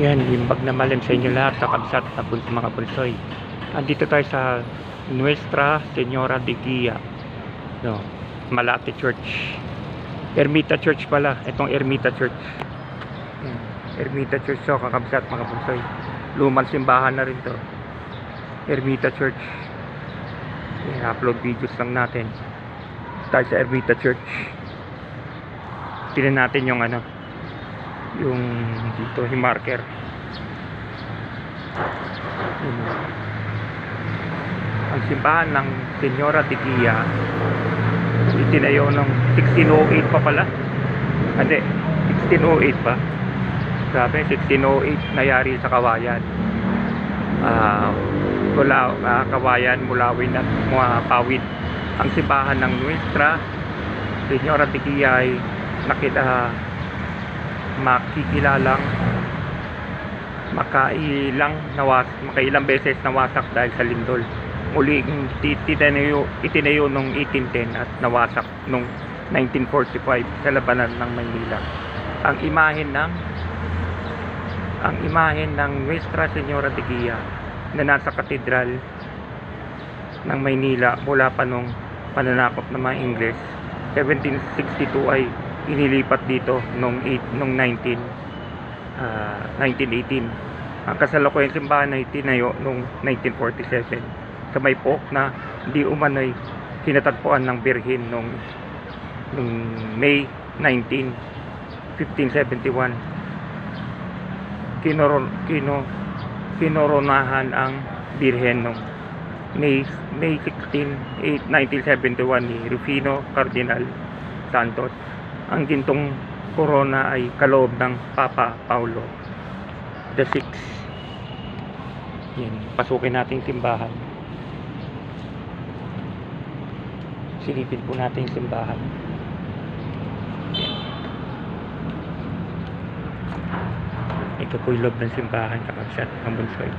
Yan, limbag na malim sa inyo lahat, kakabsat at buls mga bulsoy. Andito tayo sa Nuestra Senora de Guia. No, Malate Church. Ermita Church pala, itong Ermita Church. Ermita Church so kakabsat mga bulsoy. Lumang simbahan na rin to. Ermita Church. Yan, upload videos lang natin. Tayo sa Ermita Church. Tingnan natin yung ano, yung dito yung marker. Ang simbahan ng Senyora Guia itinayo ng 1608 pa pala. Hindi 1608 pa. Grabe 1608 nayari sa Kawayan. Ah mula ah, Kawayan Mulawin at mga Pawid. Ang simbahan ng Nuestra Senyora Guia ay nakita makikilalang makailang nawas makailang beses nawasak dahil sa lindol. Muling ti- titinayo itinayo nung 1810 at nawasak nung 1945 sa labanan ng Maynila. Ang imahen ng ang imahen ng Nuestra Senora de Guia na nasa katedral ng Maynila mula pa nung pananakop ng mga Ingles 1762 ay inilipat dito nung, eight, nung 19 ah, 1918 ang kasalukuyang simbahan ay tinayo nung 1947 sa may pook na di umano'y kinatagpuan ng birhin nung, nung May 19 1571 kinoron kino kinoronahan ang birhen nung May May 16 8, 1971 ni Rufino Cardinal Santos ang gintong corona ay kaloob ng Papa Paulo the 6 yan pasukin natin yung simbahan silipin po natin simbahan ito po yung loob ng simbahan kakabsat ng bunsoy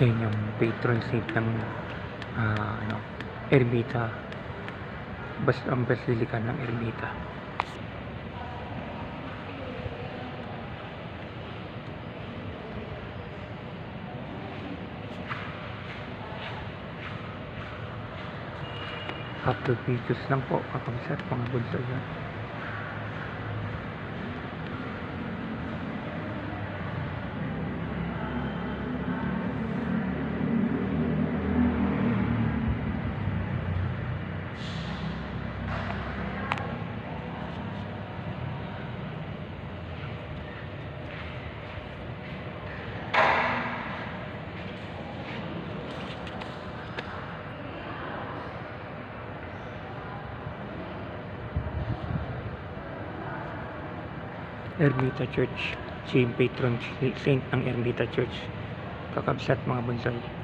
Yan yung patron saint ng ah, ano, Ermita. Bas ang Basilica ng Ermita. Upload videos lang po, kakabsat mga bunso yan. Ermita Church. Si patron saint ng Ermita Church. Kakabsat mga bonsai.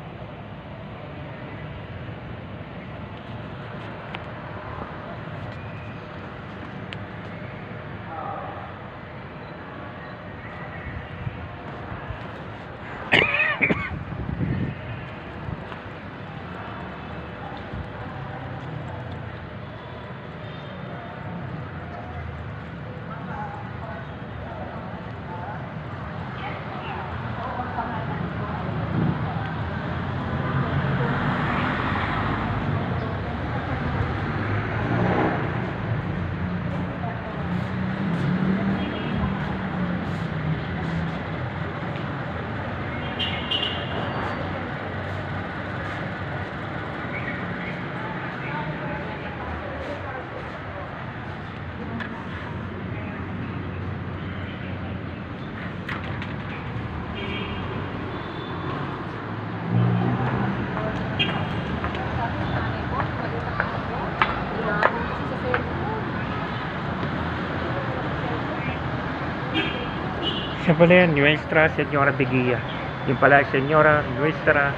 Siya pala yan, Nuestra Senora de Guia. Yung pala, Senora Nuestra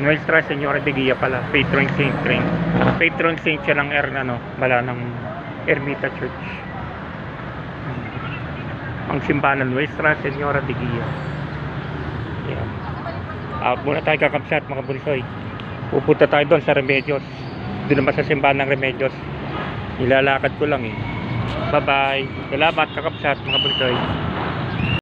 Nuestra Senora de Guia pala, patron saint rin. Patron saint siya ng er, ano, bala ng Ermita Church. Ang simbahan ng Nuestra Senora de Guia. Yan. Out muna tayo kakapsat mga bunsoy. Pupunta tayo doon sa Remedios. Doon naman sa simbahan ng Remedios. Nilalakad ko lang eh. Bye-bye. Salamat kakapsat mga bunsoy.